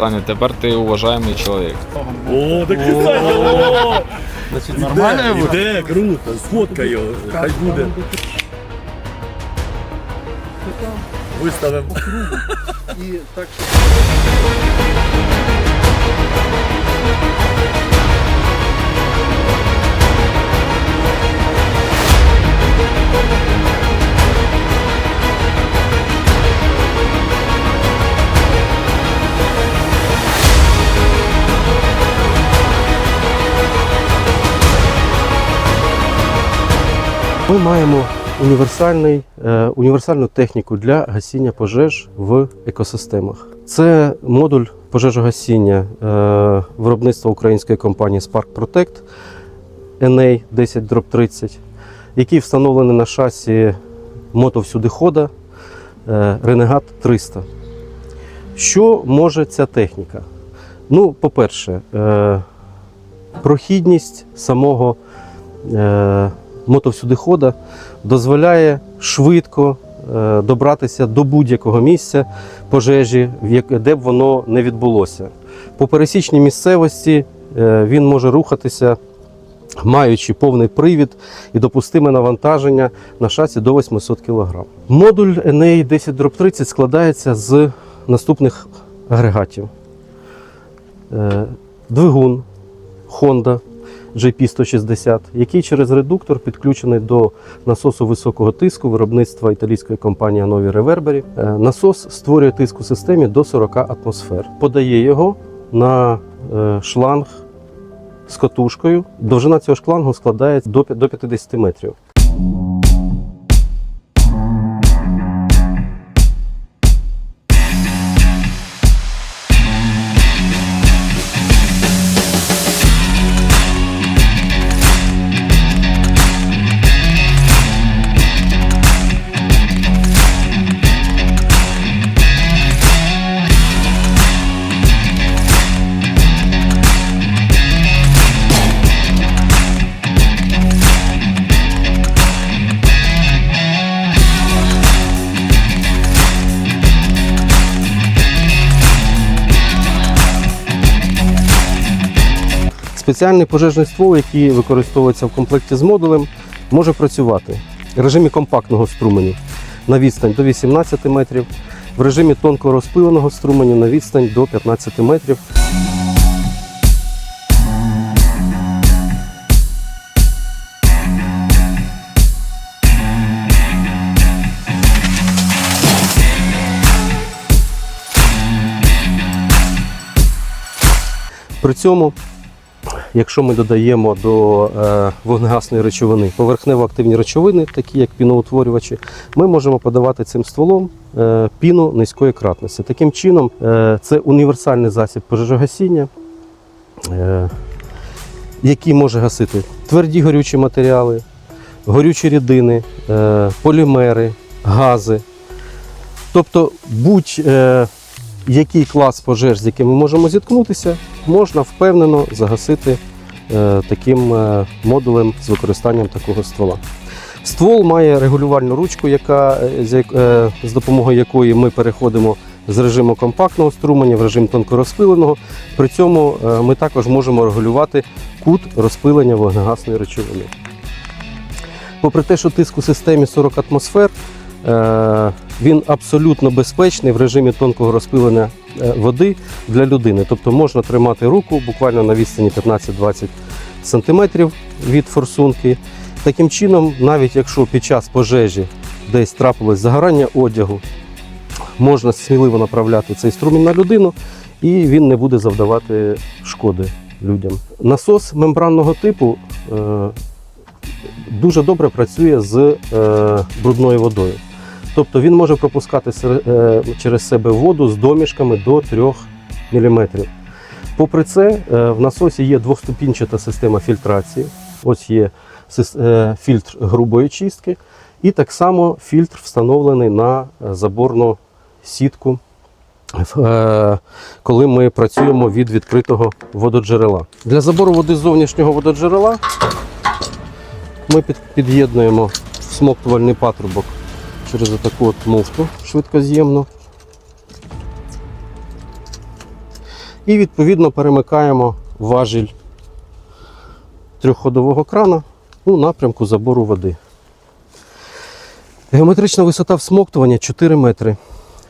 Саня, тепер ти уважаємий чоловік. О, так ти Саня! Значить, нормально я буду? Іде, круто, сфоткай його, хай буде. Виставимо. І так, Ми маємо універсальний, е, універсальну техніку для гасіння пожеж в екосистемах. Це модуль пожежогасіння е, виробництва української компанії Spark Protect NA 10 30 який встановлений на шасі мотовсюдихода е, Renegade 300. Що може ця техніка? Ну, по-перше, прохідність самого мотовсюдихода дозволяє швидко е, добратися до будь-якого місця пожежі, де б воно не відбулося. По пересічній місцевості е, він може рухатися, маючи повний привід і допустиме навантаження на шасі до 800 кг. Модуль NA 10 30 складається з наступних агрегатів: Е, двигун Honda JP160, який через редуктор підключений до насосу високого тиску виробництва італійської компанії Нові Reverberi. Е, Насос створює тиск у системі до 40 атмосфер. Подає його на е, шланг з катушкою. Довжина цього шлангу складає до п'я- до 50 метрів. Спеціальний пожежний ствол, який використовується в комплекті з модулем, може працювати в режимі компактного струменю на відстань до 18 метрів, в режимі тонко розпиленого струменю на відстань до 15 метрів. При цьому Якщо ми додаємо до е, вогнегасної речовини поверхнево-активні речовини, такі як піноутворювачі, ми можемо подавати цим стволом е, піну низької кратності. Таким чином, е, це універсальний засіб пожежогасіння, який може гасити тверді горючі матеріали, горючі рідини, полімери, гази. Тобто будь-який клас пожеж, з яким ми можемо зіткнутися, можна впевнено загасити е, таким е, модулем з використанням такого ствола. Ствол має регулювальну ручку, яка, е, з, допомогою якої ми переходимо з режиму компактного струменя в режим тонкорозпиленого. При цьому ми також можемо регулювати кут розпилення вогнегасної речовини. Попри те, що тиск у системі 40 атмосфер, він абсолютно безпечний в режимі тонкого розпилення е, води для людини. Тобто можна тримати руку буквально на відстані 15-20 см від форсунки. Таким чином, навіть якщо під час пожежі десь трапилось загорання одягу, можна сміливо направляти цей струмінь на людину, і він не буде завдавати шкоди людям. Насос мембранного типу е, дуже добре працює з е, брудною водою. Тобто він може пропускати е, через себе воду з домішками до 3 мм. Попри це, е, в насосі є двохступінчата система фільтрації. Ось є е, фільтр грубої чистки, і так само фільтр встановлений на заборну сітку, коли ми працюємо від відкритого вододжерела. Для забору води з зовнішнього вододжерела ми під- під'єднуємо всмоктувальний патрубок через таку от муфту швидкоз'ємну. І відповідно перемикаємо важіль трьохходового крана у напрямку забору води. Геометрична висота всмоктування 4 метри.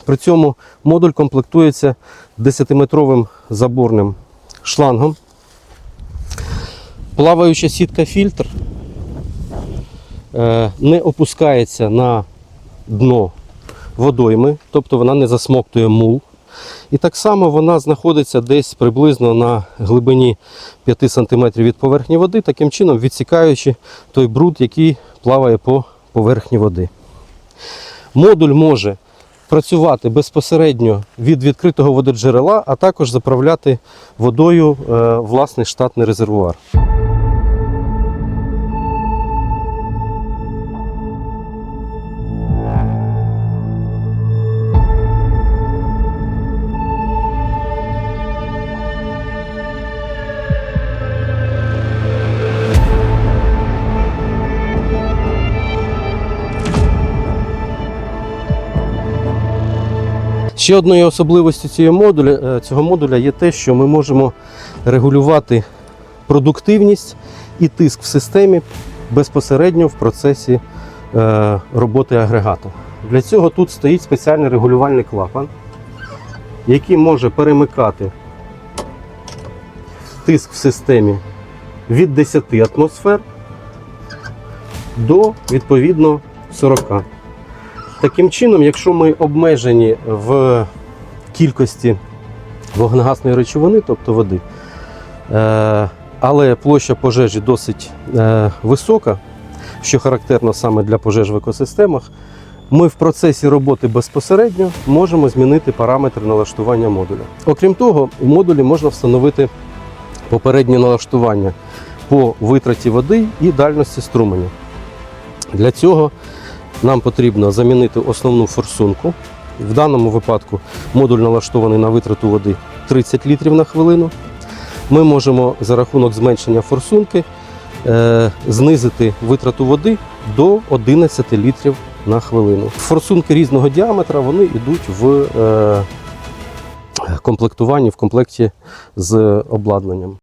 При цьому модуль комплектується 10-метровим заборним шлангом. Плаваюча сітка фільтр е, не опускається на дно водойми, тобто вона не засмоктує мул. І так само вона знаходиться десь приблизно на глибині 5 см від поверхні води, таким чином відсікаючи той бруд, який плаває по поверхні води. Модуль може працювати безпосередньо від відкритого вододжерела, а також заправляти водою е, власний штатний резервуар. Ще одною особливістю цього модуля, е, цього модуля є те, що ми можемо регулювати продуктивність і тиск в системі безпосередньо в процесі е, роботи агрегату. Для цього тут стоїть спеціальний регулювальний клапан, який може перемикати тиск в системі від 10 атмосфер до відповідно 40. Таким чином, якщо ми обмежені в кількості вогнегасної речовини, тобто води, е, але площа пожежі досить е, висока, що характерно саме для пожеж в екосистемах, ми в процесі роботи безпосередньо можемо змінити параметри налаштування модуля. Окрім того, у модулі можна встановити попереднє налаштування по витраті води і дальності струменя. Для цього нам потрібно замінити основну форсунку. В даному випадку модуль налаштований на витрату води 30 літрів на хвилину. Ми можемо за рахунок зменшення форсунки е, знизити витрату води до 11 літрів на хвилину. Форсунки різного діаметра вони йдуть в е, комплектуванні в комплекті з обладнанням.